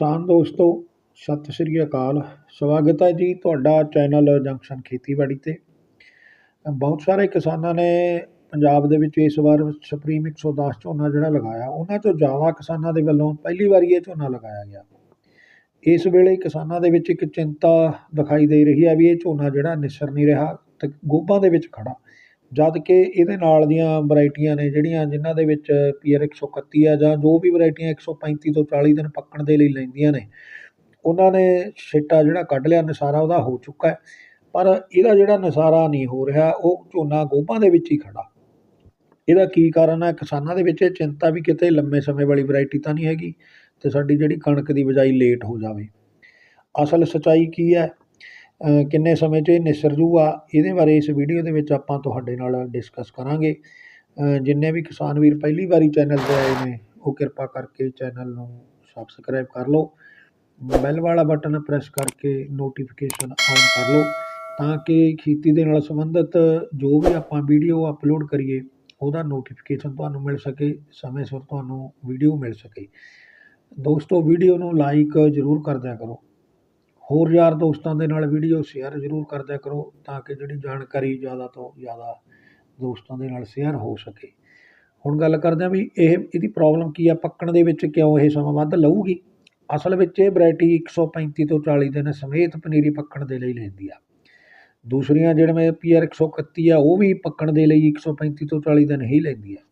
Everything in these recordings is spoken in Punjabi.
ਕਿਸਾਨ ਦੋਸਤੋ, ਸਤਿ ਸ਼੍ਰੀ ਅਕਾਲ। ਸਵਾਗਤ ਹੈ ਜੀ ਤੁਹਾਡਾ ਚੈਨਲ ਜੰਕਸ਼ਨ ਖੇਤੀਬਾੜੀ 'ਤੇ। ਬਹੁਤ ਸਾਰੇ ਕਿਸਾਨਾਂ ਨੇ ਪੰਜਾਬ ਦੇ ਵਿੱਚ ਇਸ ਵਾਰ ਸੁਪਰੀਮ 110 ਝੋਨਾ ਜਿਹੜਾ ਲਗਾਇਆ, ਉਹਨਾਂ 'ਚੋਂ ਜ਼ਿਆਦਾ ਕਿਸਾਨਾਂ ਦੇ ਵੱਲੋਂ ਪਹਿਲੀ ਵਾਰੀ ਇਹ ਝੋਨਾ ਲਗਾਇਆ ਗਿਆ। ਇਸ ਵੇਲੇ ਕਿਸਾਨਾਂ ਦੇ ਵਿੱਚ ਇੱਕ ਚਿੰਤਾ ਦਿਖਾਈ ਦੇ ਰਹੀ ਹੈ ਵੀ ਇਹ ਝੋਨਾ ਜਿਹੜਾ ਨਿਸਰ ਨਹੀਂ ਰਿਹਾ ਤੇ ਗੋਭਾਂ ਦੇ ਵਿੱਚ ਖੜਾ ਜਦ ਕਿ ਇਹਦੇ ਨਾਲ ਦੀਆਂ ਵਰਾਇਟੀਆਂ ਨੇ ਜਿਹੜੀਆਂ ਜਿਨ੍ਹਾਂ ਦੇ ਵਿੱਚ ਪੀਆਰ 131 ਆ ਜਾਂ ਜੋ ਵੀ ਵਰਾਇਟੀਆਂ ਇੱਕ ਸੌ ਪੈਂਤੀ ਤੋਂ 40 ਦਿਨ ਪੱਕਣ ਦੇ ਲਈ ਲੈਂਦੀਆਂ ਨੇ, ਉਹਨਾਂ ਨੇ ਛਿੱਟਾ ਜਿਹੜਾ ਕੱਢ ਲਿਆ, ਨਸਾਰਾ ਉਹਦਾ ਹੋ ਚੁੱਕਾ ਪਰ ਇਹਦਾ ਜਿਹੜਾ ਨਸਾਰਾ ਨਹੀਂ ਹੋ ਰਿਹਾ, ਉਹ ਝੋਨਾ ਗੋਭਾਂ ਦੇ ਵਿੱਚ ਹੀ ਖੜਾ। ਇਹਦਾ ਕੀ ਕਾਰਨ ਹੈ? ਕਿਸਾਨਾਂ ਦੇ ਵਿੱਚ ਇਹ ਚਿੰਤਾ ਵੀ ਕਿਤੇ ਲੰਮੇ ਸਮੇਂ ਵਾਲੀ ਵੈਰਾਈਟੀ ਤਾਂ ਨਹੀਂ ਹੈਗੀ ਤੇ ਸਾਡੀ ਜਿਹੜੀ ਕਣਕ ਦੀ ਬਿਜਾਈ ਲੇਟ ਹੋ ਜਾਵੇ। ਅਸਲ ਸਚਾਈ ਕੀ ਹੈ? ਕਿੰਨੇ ਸਮੇਂ 'ਚ ਇਹ ਨਿਸਰ ਜੂਗਾ, ਇਹਦੇ ਬਾਰੇ ਇਸ ਵੀਡੀਓ ਦੇ ਵਿੱਚ ਆਪਾਂ ਤੁਹਾਡੇ ਨਾਲ ਡਿਸਕਸ ਕਰਾਂਗੇ। ਜਿੰਨੇ ਵੀ ਕਿਸਾਨ ਵੀਰ ਪਹਿਲੀ ਵਾਰੀ ਚੈਨਲ ਤੇ ਆਏ ਨੇ, ਉਹ ਕਿਰਪਾ ਕਰਕੇ ਚੈਨਲ ਨੂੰ ਸਬਸਕ੍ਰਾਈਬ ਕਰ ਲਓ। ਬੈਲ ਵਾਲਾ ਬਟਨ ਪ੍ਰੈਸ ਕਰਕੇ ਨੋਟੀਫਿਕੇਸ਼ਨ ਔਨ ਕਰ ਲਓ, ਤਾਂ ਕਿ ਖੇਤੀ ਦੇ ਨਾਲ ਸੰਬੰਧਿਤ ਜੋ ਵੀ ਆਪਾਂ ਵੀਡੀਓ ਅਪਲੋਡ ਕਰੀਏ, ਉਹਦਾ ਨੋਟੀਫਿਕੇਸ਼ਨ ਤੁਹਾਨੂੰ ਮਿਲ ਸਕੇ, ਸਮੇਂ ਸਿਰ ਤੁਹਾਨੂੰ ਵੀਡੀਓ ਮਿਲ ਸਕੇ। ਦੋਸਤੋ ਵੀਡੀਓ ਨੂੰ ਲਾਈਕ ਜ਼ਰੂਰ ਕਰ ਦਿਆ ਕਰੋ। ਹੋਰ ਯਾਰ ਦੋਸਤਾਂ ਦੇ ਨਾਲ ਵੀਡੀਓ ਸ਼ੇਅਰ ਜ਼ਰੂਰ ਕਰਦਿਆ ਕਰੋ ਤਾਂ ਕਿ ਜਿਹੜੀ ਜਾਣਕਾਰੀ ਜ਼ਿਆਦਾ ਤੋਂ ਜ਼ਿਆਦਾ ਦੋਸਤਾਂ ਦੇ ਨਾਲ ਸ਼ੇਅਰ ਹੋ ਸਕੇ। ਹੁਣ ਗੱਲ ਕਰਦੇ ਹਾਂ ਵੀ ਇਹ, ਇਹਦੀ ਪ੍ਰੋਬਲਮ ਕੀ ਆ? ਪੱਕਣ ਦੇ ਵਿੱਚ ਕਿਉਂ ਇਹ ਸਮਾਂ ਵੱਧ ਲਊਗੀ? ਅਸਲ ਵਿੱਚ ਇਹ ਵੈਰਾਈਟੀ 135 ਤੋਂ 40 ਦਿਨ ਸਮੇਤ ਪਨੀਰੀ ਪੱਕਣ ਦੇ ਲਈ ਲੈਂਦੀ ਆ। ਦੂਸਰੀਆਂ ਜਿਹੜੀਆਂ ਪੀਆਰ 131 ਆ, ਉਹ ਵੀ ਪੱਕਣ ਦੇ ਲਈ 135 ਤੋਂ 40 ਦਿਨ ਹੀ ਲੈਂਦੀ ਆ।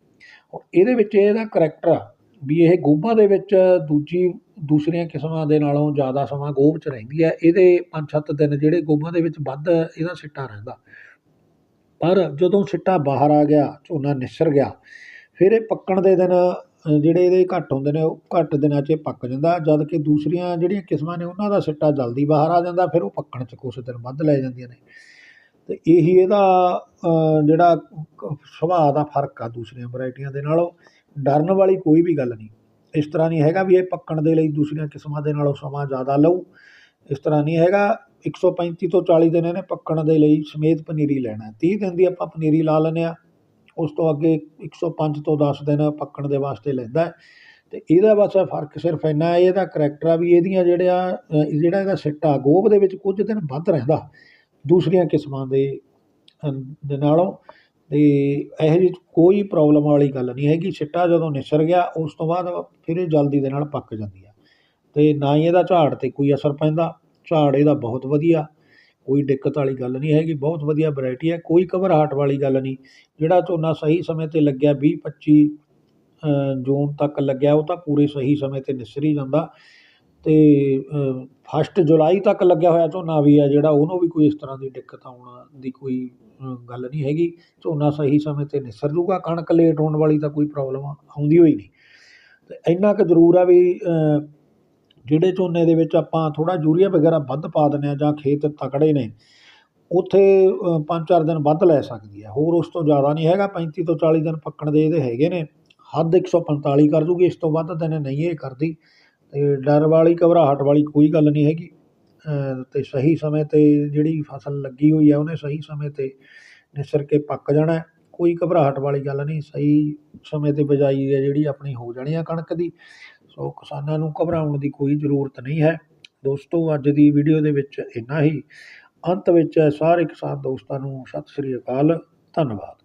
ਹੁਣ ਇਹਦੇ ਵਿੱਚ ਇਹਦਾ ਕਰੈਕਟਰ ਆ ਵੀ ਇਹ ਗੋਭਾ ਦੇ ਵਿੱਚ ਦੂਜੀ ਦੂਸਰੀਆਂ ਕਿਸਮਾਂ ਦੇ ਨਾਲੋਂ ਜ਼ਿਆਦਾ ਸਮਾਂ ਗੋਭ 'ਚ ਰਹਿੰਦੀ ਹੈ, ਇਹਦੇ 5-7 ਦਿਨ ਜਿਹੜੇ ਗੋਭਾਂ ਦੇ ਵਿੱਚ ਵੱਧ ਇਹਦਾ ਸਿੱਟਾ ਰਹਿੰਦਾ। ਪਰ ਜਦੋਂ ਸਿੱਟਾ ਬਾਹਰ ਆ ਗਿਆ, ਝੋਨਾ ਨਿਸਰ ਗਿਆ, ਫਿਰ ਇਹ ਪੱਕਣ ਦੇ ਦਿਨ ਜਿਹੜੇ ਇਹਦੇ ਘੱਟ ਹੁੰਦੇ ਨੇ, ਉਹ ਘੱਟ ਦਿਨਾਂ 'ਚ ਇਹ ਪੱਕ ਜਾਂਦਾ ਜਦ ਕਿ ਦੂਸਰੀਆਂ ਜਿਹੜੀਆਂ ਕਿਸਮਾਂ ਨੇ ਉਹਨਾਂ ਦਾ ਸਿੱਟਾ ਜਲਦੀ ਬਾਹਰ ਆ ਜਾਂਦਾ, ਫਿਰ ਉਹ ਪੱਕਣ 'ਚ ਕੁਛ ਦਿਨ ਵੱਧ ਲੈ ਜਾਂਦੀਆਂ ਨੇ। ਤੇ ਇਹੀ ਇਹਦਾ ਜਿਹੜਾ ਸੁਭਾਅ ਦਾ ਫ਼ਰਕ ਆ ਦੂਸਰੀਆਂ ਵੈਰਾਈਟੀਆਂ ਦੇ ਨਾਲੋਂ, ਡਰਨ ਵਾਲੀ ਕੋਈ ਵੀ ਗੱਲ ਨਹੀਂ। ਇਸ ਤਰ੍ਹਾਂ ਨਹੀਂ ਹੈਗਾ ਵੀ ਇਹ ਪੱਕਣ ਦੇ ਲਈ ਦੂਸਰੀਆਂ ਕਿਸਮਾਂ ਦੇ ਨਾਲੋਂ ਸਮਾਂ ਜ਼ਿਆਦਾ ਲਊ। ਇਸ ਤਰ੍ਹਾਂ ਨਹੀਂ ਹੈਗਾ 135 ਤੋਂ 40 ਦਿਨ ਇਹਨੇ ਪੱਕਣ ਦੇ ਲਈ ਸਮੇਤ ਪਨੀਰੀ ਲੈਣਾ 30 ਦਿਨ ਦੀ ਆਪਾਂ ਪਨੀਰੀ ਲਾ ਲੈਂਦੇ ਆ ਉਸ ਤੋਂ ਅੱਗੇ 105 ਤੋਂ 10 ਦਿਨ ਪੱਕਣ ਦੇ ਵਾਸਤੇ ਲੈਂਦਾ ਹੈ। ਤੇ ਇਹਦਾ ਬਸ ਫ਼ਰਕ ਸਿਰਫ ਇੰਨਾ ਹੈ, ਇਹਦਾ ਕਰੈਕਟਰ ਆ ਵੀ ਇਹਦੀਆਂ ਜਿਹੜਿਆ ਜਿਹੜਾ ਇਹਦਾ ਸਿੱਟਾ ਗੋਭ ਦੇ ਵਿੱਚ ਕੁਝ ਦਿਨ ਵੱਧ ਰਹਿੰਦਾ ਦੂਸਰੀਆਂ ਕਿਸਮਾਂ ਦੇ ਦੇ ਨਾਲੋਂ। ਅਤੇ ਇਹੋ ਜਿਹੀ ਕੋਈ ਪ੍ਰੋਬਲਮ ਵਾਲੀ ਗੱਲ ਨਹੀਂ ਹੈਗੀ। ਸਿੱਟਾ ਜਦੋਂ ਨਿਸਰ ਗਿਆ, ਉਸ ਤੋਂ ਬਾਅਦ ਫਿਰ ਇਹ ਜਲਦੀ ਦੇ ਨਾਲ ਪੱਕ ਜਾਂਦੀ ਆ। ਅਤੇ ਨਾ ਹੀ ਇਹਦਾ ਝਾੜ 'ਤੇ ਕੋਈ ਅਸਰ ਪੈਂਦਾ। ਝਾੜ ਇਹਦਾ ਬਹੁਤ ਵਧੀਆ। ਕੋਈ ਦਿੱਕਤ ਵਾਲੀ ਗੱਲ ਨਹੀਂ ਹੈਗੀ। ਬਹੁਤ ਵਧੀਆ ਵਰਾਇਟੀ ਹੈ। ਕੋਈ ਘਬਰਾਹਟ ਵਾਲੀ ਗੱਲ ਨਹੀਂ। ਜਿਹੜਾ ਝੋਨਾ ਸਹੀ ਸਮੇਂ 'ਤੇ ਲੱਗਿਆ ਵੀਹ, ਪੱਚੀ ਜੂਨ ਤੱਕ ਲੱਗਿਆ, ਉਹ ਤਾਂ ਪੂਰੇ ਸਹੀ ਸਮੇਂ 'ਤੇ ਨਿਸਰ ਹੀ ਜਾਂਦਾ। ਅਤੇ ਫਸਟ ਜੁਲਾਈ ਤੱਕ ਲੱਗਿਆ ਹੋਇਆ ਝੋਨਾ ਵੀ ਹੈ ਜਿਹੜਾ, ਉਹਨੂੰ ਵੀ ਕੋਈ ਇਸ ਤਰ੍ਹਾਂ ਦੀ ਦਿੱਕਤ ਆਉਣ ਦੀ ਕੋਈ ਗੱਲ ਨਹੀਂ ਹੈਗੀ। ਝੋਨਾ ਸਹੀ ਸਮੇਂ 'ਤੇ ਨਿਸਰ ਜੂਗਾ ਕਣਕ ਲੇਟ ਹੋਣ ਵਾਲੀ ਤਾਂ ਕੋਈ ਪ੍ਰੋਬਲਮ ਆਉਂਦੀ ਹੋਈ ਨਹੀਂ। ਅਤੇ ਇੰਨਾ ਕੁ ਜ਼ਰੂਰ ਆ ਵੀ ਜਿਹੜੇ ਝੋਨੇ ਦੇ ਵਿੱਚ ਆਪਾਂ ਥੋੜ੍ਹਾ ਯੂਰੀਆ ਵਗੈਰਾ ਵੱਧ ਪਾ ਦਿੰਦੇ ਹਾਂ ਜਾਂ ਖੇਤ ਤਕੜੇ ਨੇ, ਉੱਥੇ ਪੰਜ ਚਾਰ ਦਿਨ ਵੱਧ ਲੈ ਸਕਦੀ ਹੈ ਹੋਰ ਉਸ ਤੋਂ ਜ਼ਿਆਦਾ ਨਹੀਂ ਹੈਗਾ 35 ਤੋਂ 40 ਦਿਨ ਪੱਕਣ ਦੇ ਇਹਦੇ ਹੈਗੇ ਨੇ। ਹੱਦ 145 ਕਰ ਜੂਗੀ, ਇਸ ਤੋਂ ਵੱਧ ਦਿਨ ਨਹੀਂ ਇਹ ਕਰਦੀ। ਅਤੇ ਡਰ ਵਾਲੀ, ਘਬਰਾਹਟ ਵਾਲੀ ਕੋਈ ਗੱਲ ਨਹੀਂ ਹੈਗੀ। ਅਤੇ ਸਹੀ ਸਮੇਂ 'ਤੇ ਜਿਹੜੀ ਫਸਲ ਲੱਗੀ ਹੋਈ ਹੈ ਉਹਨੇ ਸਹੀ ਸਮੇਂ 'ਤੇ ਨਿਸਰ ਕੇ ਪੱਕ ਜਾਣਾ ਕੋਈ ਘਬਰਾਹਟ ਵਾਲੀ ਗੱਲ ਨਹੀਂ, ਸਹੀ ਸਮੇਂ 'ਤੇ ਬਿਜਾਈ ਹੈ ਜਿਹੜੀ ਆਪਣੀ ਹੋ ਜਾਣੀ ਆ ਕਣਕ ਦੀ। ਸੋ ਕਿਸਾਨਾਂ ਨੂੰ ਘਬਰਾਉਣ ਦੀ ਕੋਈ ਜ਼ਰੂਰਤ ਨਹੀਂ ਹੈ। ਦੋਸਤੋ, ਅੱਜ ਦੀ ਵੀਡੀਓ ਦੇ ਵਿੱਚ ਇੰਨਾ ਹੀ। ਅੰਤ ਵਿੱਚ ਸਾਰੇ ਕਿਸਾਨ ਦੋਸਤਾਂ ਨੂੰ ਸਤਿ ਸ੍ਰੀ ਅਕਾਲ, ਧੰਨਵਾਦ।